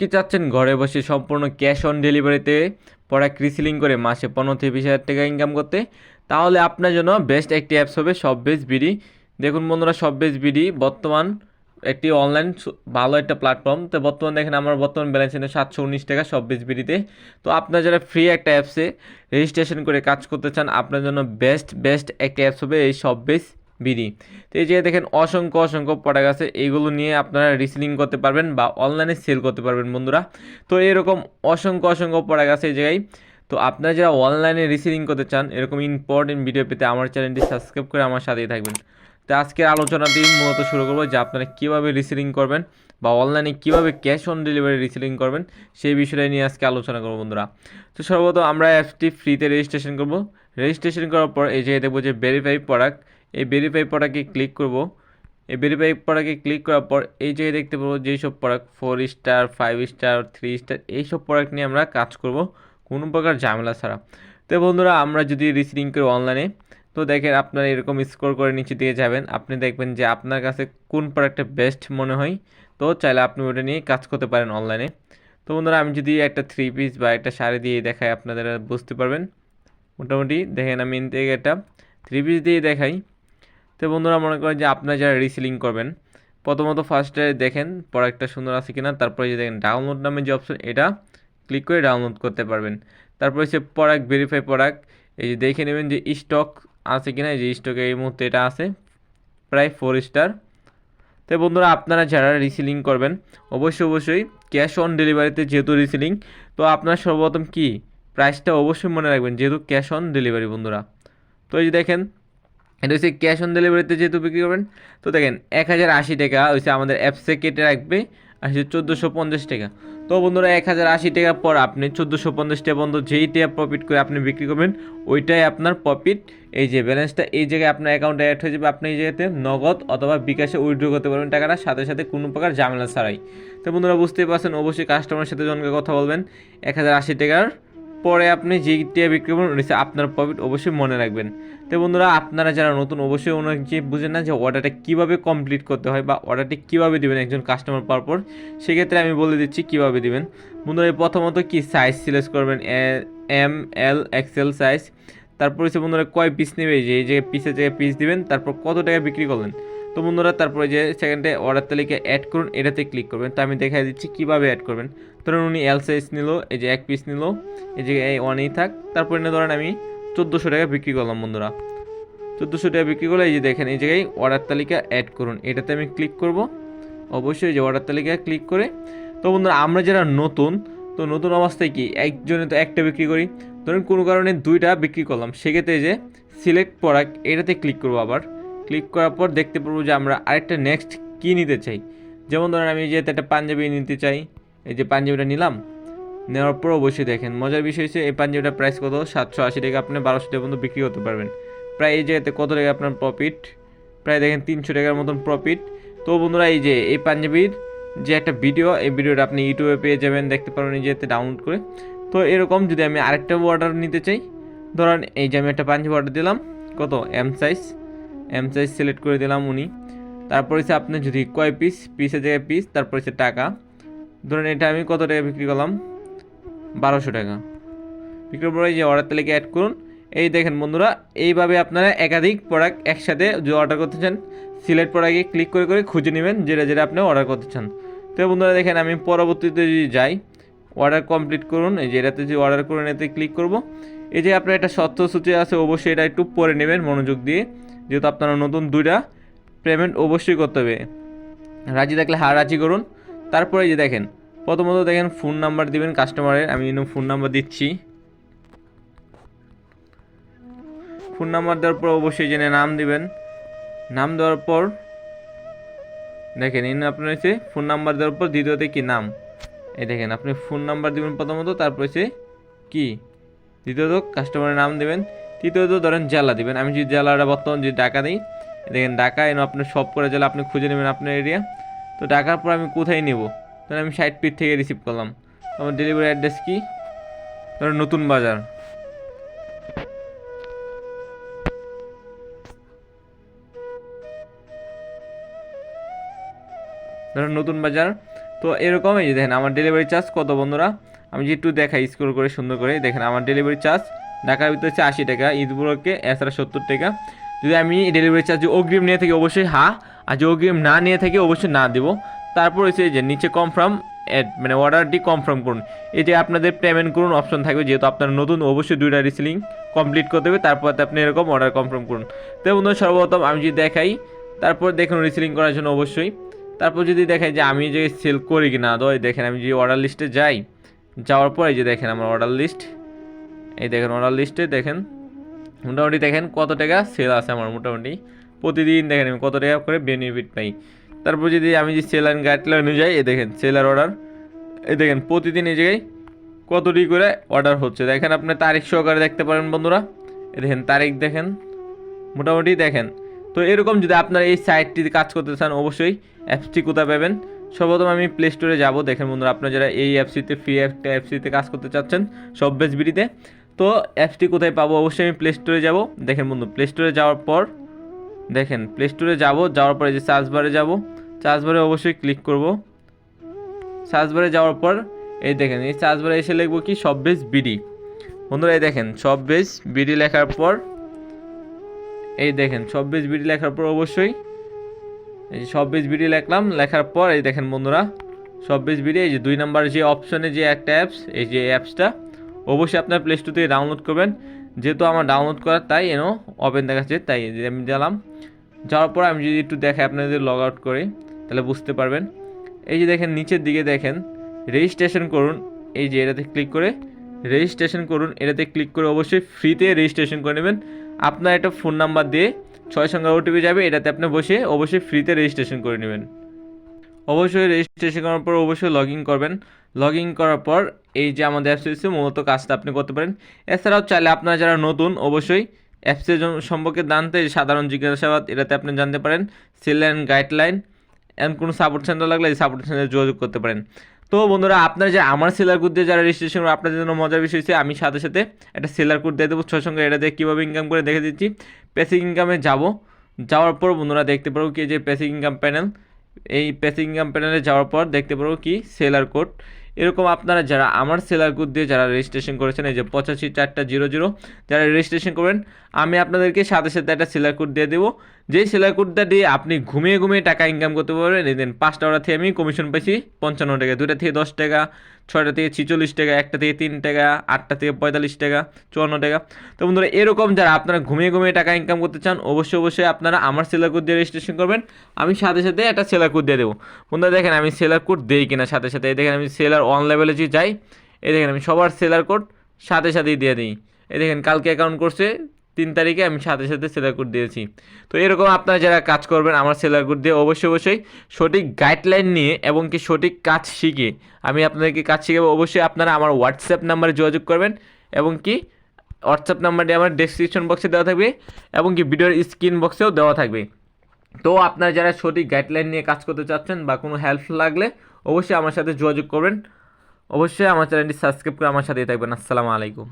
কি চাচ্ছেন? ঘরে বসে সম্পূর্ণ ক্যাশ অন ডেলিভারিতে প্রোডাক্ট রিসিলিং করে মাসে পনেরো থেকে বিশ হাজার টাকা ইনকাম করতে। তাহলে আপনার জন্য বেস্ট একটি অ্যাপস হবে সববেজ বিডি দেখুন বন্ধুরা সববেজ বিডি বর্তমান একটি অনলাইন ভালো একটা প্ল্যাটফর্ম তো বর্তমান দেখেন আমার বর্তমান ব্যালেন্স এনে সাতশো উনিশ টাকা সববেজ বিডিতে তো। আপনার যারা ফ্রি একটা অ্যাপসে রেজিস্ট্রেশন করে কাজ করতে চান, আপনার জন্য বেস্ট বেস্ট একটা অ্যাপস হবে এই সব সববেজ বিডি। তো এই যে দেখেন অসংখ্য অসংখ্য প্রোডাক্ট আছে। এইগুলো নিয়ে আপনারা রিসেলিং করতে পারবেন বা অনলাইনে সেল করতে পারবেন বন্ধুরা। তো এরকম অসংখ্য অসংখ্য প্রোডাক্ট আছে এই জায়গায়। তো আপনারা যারা অনলাইনে রিসেলিং করতে চান, এরকম ইম্পর্টেন্ট ভিডিও পেতে আমার চ্যানেলটি সাবস্ক্রাইব করে আমার সাথেই থাকবেন। তো আজকের আলোচনাটি মূলত শুরু করব যে আপনারা কীভাবে রিসেলিং করবেন বা অনলাইনে কীভাবে ক্যাশ অন ডেলিভারি রিসেলিং করবেন, সেই বিষয়টা নিয়ে আজকে আলোচনা করব বন্ধুরা। তো সর্বপ্রথম আমরা অ্যাপসটি ফ্রিতে রেজিস্ট্রেশন করব। রেজিস্ট্রেশন করার পর এই জায়গায় দেখব যে ভেরিফাই প্রোডাক্ট এই ভেরিফাই প্রোডাক্টে ক্লিক করব। এই ভেরিফাই প্রোডাক্টে ক্লিক করার পর এই জায়গায় দেখতে পাবো যেসব product four star five star three star এইসব প্রোডাক্ট নিয়ে আমরা কাজ করব, কোনো প্রকার ঝামেলা ছাড়া। তো বন্ধুরা, আমরা যদি রিসিলিং করি অনলাইনে তো দেখেন আপনারা এরকম স্কোর করে নিচে দিয়ে যাবেন। আপনি দেখবেন যে আপনার কাছে কোন প্রোডাক্টটা বেস্ট মনে হয়, তো চাইলে আপনি ওটা নিয়ে কাজ করতে পারেন অনলাইনে তো বন্ধুরা, আমি যদি একটা থ্রি পিস বা একটা শাড়ি দিয়ে দেখাই আপনারা বুঝতে পারবেন। মোটামুটি দেখেন আমি একটা থ্রি পিস দিয়ে দেখাই। তো বন্ধুরা মনে করেন যে আপনারা যারা রিসেলিং করবেন, প্রথমত ফার্স্টে দেখেন প্রোডাক্টটা সুন্দর আছে কিনা, তারপরে যে দেখেন ডাউনলোড নামে যে অপশন এটা ক্লিক করে ডাউনলোড করতে পারবেন। তারপরে সে প্রোডাক্ট ভেরিফাই প্রোডাক্ট এই যে দেখে নেবেন যে স্টক আছে কিনা, এই যে স্টকে এই মুহূর্তে এটা আছে, প্রায় ফোর স্টার তো বন্ধুরা, আপনারা যারা রিসিলিং করবেন, অবশ্যই অবশ্যই ক্যাশ অন ডেলিভারিতে যেহেতু রিসিলিং তো আপনার সর্বপ্রথম কি? প্রাইসটা অবশ্যই মনে রাখবেন, যেহেতু ক্যাশ অন ডেলিভারি বন্ধুরা। তো এই যে দেখেন এটা হচ্ছে ক্যাশ অন ডেলিভারিতে যেহেতু বিক্রি করবেন, তো দেখেন এক হাজার আশি টাকা হচ্ছে আমাদের অ্যাপসে কেটে রাখবে, আর হচ্ছে চোদ্দোশো পঞ্চাশ টাকা। তো বন্ধুরা, এক হাজার আশি টাকা পর আপনি চোদ্দোশো পঞ্চাশ টাকা বন্ধু যেইটা প্রফিট করে আপনি বিক্রি করবেন, ওইটাই আপনার প্রফিট এই যে ব্যালেন্সটা এই জায়গায় আপনার অ্যাকাউন্টে অ্যাড হয়ে যাবে, আপনি এই জায়গাতে নগদ অথবা বিকাশে উইথড্র করতে পারবেন টাকাটা, সাথে সাথে কোনো প্রকার ঝামেলা ছাড়াই। তো বন্ধুরা, বুঝতেই পারছেন, অবশ্যই কাস্টমারের সাথে জনকে কথা বলবেন। এক হাজার আশি টাকার পরে আপনি যেইটা বিক্রি করবেন আপনার প্রফিট অবশ্যই মনে রাখবেন। তো বন্ধুরা, আপনারা যারা নতুন, অবশ্যই যে বুঝেন না যে অর্ডারটা কীভাবে কমপ্লিট করতে হয় বা অর্ডারটি কীভাবে দেবেন একজন কাস্টমার পাওয়ার পর, সেক্ষেত্রে আমি বলে দিচ্ছি কীভাবে দেবেন। বন্ধুরা প্রথমত কি সাইজ সিলেক্ট করবেন? এম এল এক্সেল সাইজ তারপর হচ্ছে বন্ধুরা, কয় পিস নেবে? যে, এই জায়গায় পিসের জায়গায় পিস দিবেন, তারপর কত টাকা বিক্রি করলেন? তো বন্ধুরা, তারপরে যে সেকেন্ডে অর্ডার তালিকা অ্যাড করুন, এটাতে ক্লিক করবেন। তো আমি দেখাই দিচ্ছি কীভাবে অ্যাড করবেন। ধরুন উনি এল সাইজ নিল, এই যে এক পিস নিল, এই যে এই ওয়ানেই থাক। তারপরে না ধরেন আমি চোদ্দোশো টাকা বিক্রি করলাম বন্ধুরা। চোদ্দোশো টাকা বিক্রি করলে এই যে দেখেন, এই জায়গায় অর্ডার তালিকা অ্যাড করুন। এটাতে আমি ক্লিক করব। অবশ্যই যে অর্ডার তালিকা ক্লিক করে। তো বন্ধুরা, আমরা যারা নতুন, তো নতুন অবস্থায় কি একজনে তো একটা বিক্রি করি। ধরুন কোনো কারণে দুইটা বিক্রি করলাম, সেক্ষেত্রে যে সিলেক্ট প্রোডাক্ট এটাতে ক্লিক করব আবার। ক্লিক করার পর দেখতে পারব যে আমরা আরেকটা নেক্সট কী নিতে চাই। যেমন ধরেন আমি যে একটা পাঞ্জাবি নিতে চাই এই যে পাঞ্জাবিটা নিলাম, নেওয়ার পর অবশ্যই দেখেন। মজার বিষয় হচ্ছে এই পাঞ্জাবিটার প্রাইস কত? সাতশো আশি টাকা। আপনি বারোশো টাকা পর্যন্ত বিক্রি করতে পারবেন। প্রায় এই জায়গাতে কত টাকা আপনার প্রফিট প্রায় দেখেন তিনশো টাকার মতন প্রফিট তো বন্ধুরা, এই যে এই পাঞ্জাবির যে একটা ভিডিও এই ভিডিওটা আপনি ইউটিউবে পেয়ে যাবেন। দেখতে পারবেন নিজেতে ডাউনলোড করে। তো এরকম যদি আমি আরেকটা অর্ডার নিতে চাই, ধরেন এই যে আমি একটা পাঞ্জাবি অর্ডার দিলাম, কত? M size M size select করে দিলাম উনি। তারপর হচ্ছে আপনি যদি কয় পিস পিসের জায়গায় পিস তারপর হচ্ছে টাকা। ধরুন এটা আমি কত টাকা বিক্রি করলাম? বারোশো টাকা। বিক্রি পরে যে অর্ডার তালিকা অ্যাড করুন। এই দেখেন বন্ধুরা, এইভাবে আপনারা একাধিক প্রোডাক্ট একসাথে যে অর্ডার করতে চান সিলেক্ট প্রোডাক্টে ক্লিক করে করে খুঁজে নেবেন, যেটা যেটা আপনি অর্ডার করতে চান। তো বন্ধুরা দেখেন, আমি পরবর্তীতে যদি যাই অর্ডার কমপ্লিট করুন। এই যে এটাতে যে অর্ডার করুন এতে ক্লিক করব। এই যে আপনার একটা সূচি আছে, অবশ্যই এটা একটু পরে নেবেন মনোযোগ দিয়ে। যেহেতু আপনারা নতুন দুইটা পেমেন্ট অবশ্যই করতে হবে। রাজি থাকলে হা রাজি করুন। তারপরে যে দেখেন, প্রথমত দেখেন ফোন নাম্বার দিবেন কাস্টমারের আমি ফোন নাম্বার দিচ্ছি। ফোন নাম্বার দেওয়ার পর অবশ্যই জেনে নাম দিবেন। নাম দেওয়ার পর, দেখেন ইন আপনার হচ্ছে ফোন নাম্বার দেওয়ার পর দ্বিতীয়তে কি নাম? এই দেখেন, আপনি ফোন নাম্বার দিবেন প্রথমত, তারপর হচ্ছে কি? দ্বিতীয়ত কাস্টমারের নাম দেবেন। তৃতীয়ত ধরেন জেলা দিবেন। আমি যদি জেলাটা বর্তমান যদি ডাকা দিই, দেখেন ঢাকা এনে আপনার সব করে জেলা আপনি খুঁজে নেবেন আপনার এরিয়া তো ঢাকার পর আমি কোথায় নেব? তাহলে আমি ষাট ফিট থেকে রিসিভ করলাম। আমার ডেলিভারি অ্যাড্রেস কি? ধরুন নতুন বাজার। ধরুন নতুন বাজার। তো এরকম এই যে দেখেন, আমার ডেলিভারি চার্জ কত বন্ধুরা? আমি যে একটু দেখাই স্ক্রল করে, সুন্দর করে। দেখেন, আমার ডেলিভারি চার্জ ঢাকার ভিতরে হচ্ছে আশি টাকা ঈদগুলোকে এছাড়া সত্তর টাকা। যদি আমি ডেলিভারি চার্জ অগ্রিম নিয়ে থাকি, অবশ্যই হা আর যদি গেম না নিয়ে থাকি অবশ্যই না দেবো। তারপর হচ্ছে যে নিচে কনফার্ম অ্যাড মানে অর্ডারটি কনফার্ম করুন। এই যে আপনাদের পেমেন্ট করুন অপশন থাকবে যেহেতু আপনার নতুন, অবশ্যই দুইটা রিসিলিং কমপ্লিট করতে হবে, তারপর আপনি এরকম অর্ডার কনফার্ম করুন। তো সর্বপ্রথম আমি যদি দেখাই, তারপর দেখুন রিসিলিং করার জন্য অবশ্যই। তারপর যদি দেখাই যে আমি যে সেল করি কি না এই দেখেন আমি যে অর্ডার লিস্টে যাই, যাওয়ার পর যে দেখেন আমার অর্ডার লিস্ট এই দেখেন অর্ডার লিস্টে দেখেন, মোটামুটি দেখেন কত টাকা সেল আছে আমার মোটামুটি। প্রতিদিন দেখেন আমি কত টাকা করে বেনিফিট পাই। তারপর যদি আমি যে সেল অ্যান্ড গাইডলাইন অনুযায়ী, এই দেখেন সেলার অর্ডার এই দেখেন প্রতিদিন এই জায়গায় কতটি করে অর্ডার হচ্ছে। দেখেন আপনি তারিখ সহকারে দেখতে পারেন বন্ধুরা। এ দেখেন তারিখ দেখেন, মোটামুটি দেখেন। তো এরকম যদি আপনারা এই সাইটটিতে কাজ করতে চান, অবশ্যই অ্যাপসটি কোথায় পাবেন? সর্বপ্রথম আমি প্লে স্টোরে যাব। দেখেন বন্ধুরা, আপনারা যারা এই অ্যাপসিতে ফ্রি একটা অ্যাপসিতে কাজ করতে চাচ্ছেন, সব বেস বিডিতে তো অ্যাপসটি কোথায় পাবো? অবশ্যই আমি প্লে স্টোরে যাব। দেখেন বন্ধু প্লে স্টোরে যাওয়ার পর দেখেন প্লে স্টোরে যাব, যাওয়ার পরে যে সার্চ বারে যাব সার্চ বারে অবশ্যই ক্লিক করব। সার্চ বারে যাওয়ার পর, এই দেখেন, এই সার্চ বারে এসে লিখব কি সব বেস বিডি বন্ধুরা, এই দেখেন সব বেস বিডি লেখার পর, এই দেখেন সব বিডি লেখার পর অবশ্যই, এই যে সব বেস বিডি লেখলাম, লেখার পর, এই দেখেন বন্ধুরা সব বিডি এই যে দুই নাম্বার যে অপশনে যে একটা অ্যাপস এই যে অ্যাপসটা অবশ্যই আপনার প্লে স্টোর থেকে ডাউনলোড করবেন। যেহেতু আমার ডাউনলোড করার তাই এনো ওপেন দেখাচ্ছে তাই আমি দিলাম। যাওয়ার পর আমি যদি একটু দেখাই আপনাদের লগ আউট করি, তাহলে বুঝতে পারবেন। এই যে দেখেন, নিচের দিকে দেখেন রেজিস্ট্রেশন করুন, এই যে এটাতে ক্লিক করে রেজিস্ট্রেশন করুন, এটাতে ক্লিক করে অবশ্যই ফ্রিতে রেজিস্ট্রেশন করে নেবেন। আপনার একটা ফোন নাম্বার দিয়ে ছয় সংখ্যা ওটিপি যাবে, এটাতে আপনি বসে অবশ্যই ফ্রিতে রেজিস্ট্রেশন করে নেবেন। অবশ্যই রেজিস্ট্রেশন করার পর অবশ্যই লগ ইন করবেন। লগ ইন করার পর এই যে আমাদের অ্যাপস রয়েছে, মূলত কাজটা আপনি করতে পারেন। এছাড়াও চাইলে আপনারা যারা নতুন, অবশ্যই অ্যাপসের সম্পর্কে জানতে সাধারণ জিজ্ঞাসাবাদ, এটাতে আপনি জানতে পারেন। সেল অ্যান্ড গাইডলাইন এমন কোনো সাপোর্ট সেন্টার লাগলে এই সাপোর্ট সেন্টারে যোগাযোগ করতে পারেন। তো বন্ধুরা, আপনারা যে আমার সেলার কোড দিয়ে যারা রেজিস্ট্রেশন করবেন আপনাদের জন্য মজার বিষয় হচ্ছে, আমি সাথে সাথে একটা সেলার কোড দিয়ে দেবো। ছয় সঙ্গে এটা দিয়ে কীভাবে ইনকাম করে দেখে দিচ্ছি। বেসিক ইনকামে যাব। যাওয়ার পর বন্ধুরা দেখতে পারব কি যে বেসিক ইনকাম প্যানেল এই বেসিক ইনকাম প্যানেলে যাওয়ার পর দেখতে পারব কি সেলার কোড এরকম আপনারা যারা আমার সেলার কোড দিয়ে যারা রেজিস্ট্রেশন করেছেন, এই যে পঁচাশি চারটা জিরো জিরো যারা রেজিস্ট্রেশন করবেন, আমি আপনাদেরকে সাথে সাথে একটা সেলার কোড দিয়ে দেবো। যেই সেলার কোডটা দিয়ে আপনি ঘুমিয়ে ঘুমিয়ে টাকা ইনকাম করতে পারবেন, এই দিন পাঁচটা অর্ডার থেকে আমি কমিশন পাইছি পঞ্চান্ন টাকা দুটা থেকে দশ টাকা, ছয়টা থেকে ছিচল্লিশ টাকা, একটা থেকে তিন টাকা, আটটা থেকে পঁয়তাল্লিশ টাকা, চুয়ান্ন টাকা। তো বন্ধুরা, এরকম যারা আপনারা ঘুমিয়ে ঘুমিয়ে টাকা ইনকাম করতে চান, অবশ্যই অবশ্যই আপনারা আমার সেলার কোড দিয়ে রেজিস্ট্রেশন করবেন। আমি সাথে সাথে একটা সেলার কোড দিয়ে দেবো। বন্ধুরা, দেখেন আমি সেলার কোড দিই কিনা সাথে সাথে। এই দেখেন আমি সেলার অন লেভেলে যে যাই, এই দেখেন আমি সবার সেলার কোড সাথে সাথেই দিয়ে দিই। এই দেখেন কালকে অ্যাকাউন্ট করছে তিন তারিখে আমি সাথে সাথে সেলার কোড দিয়েছি। তো এরকম আপনারা যারা কাজ করবেন আমার সেলার কোড দিয়ে অবশ্যই অবশ্যই সঠিক গাইডলাইন নিয়ে এবং কি সঠিক কাজ শিখে আমি আপনাদেরকে কাজ শিখাবো। অবশ্যই আপনারা আমার হোয়াটসঅ্যাপ নাম্বারে যোগাযোগ করবেন এবং কি হোয়াটসঅ্যাপ নাম্বারটি আমার ডেসক্রিপশন বক্সে দেওয়া থাকবে এবং কি ভিডিওর স্ক্রিন বক্সেও দেওয়া থাকবে। তো আপনারা যারা সঠিক গাইডলাইন নিয়ে কাজ করতে চাচ্ছেন বা কোনো হেল্প লাগলে অবশ্যই আমার সাথে যোগাযোগ করবেন। অবশ্যই আমার চ্যানেলটি সাবস্ক্রাইব করে আমার সাথেই থাকবেন। আসসালামু আলাইকুম।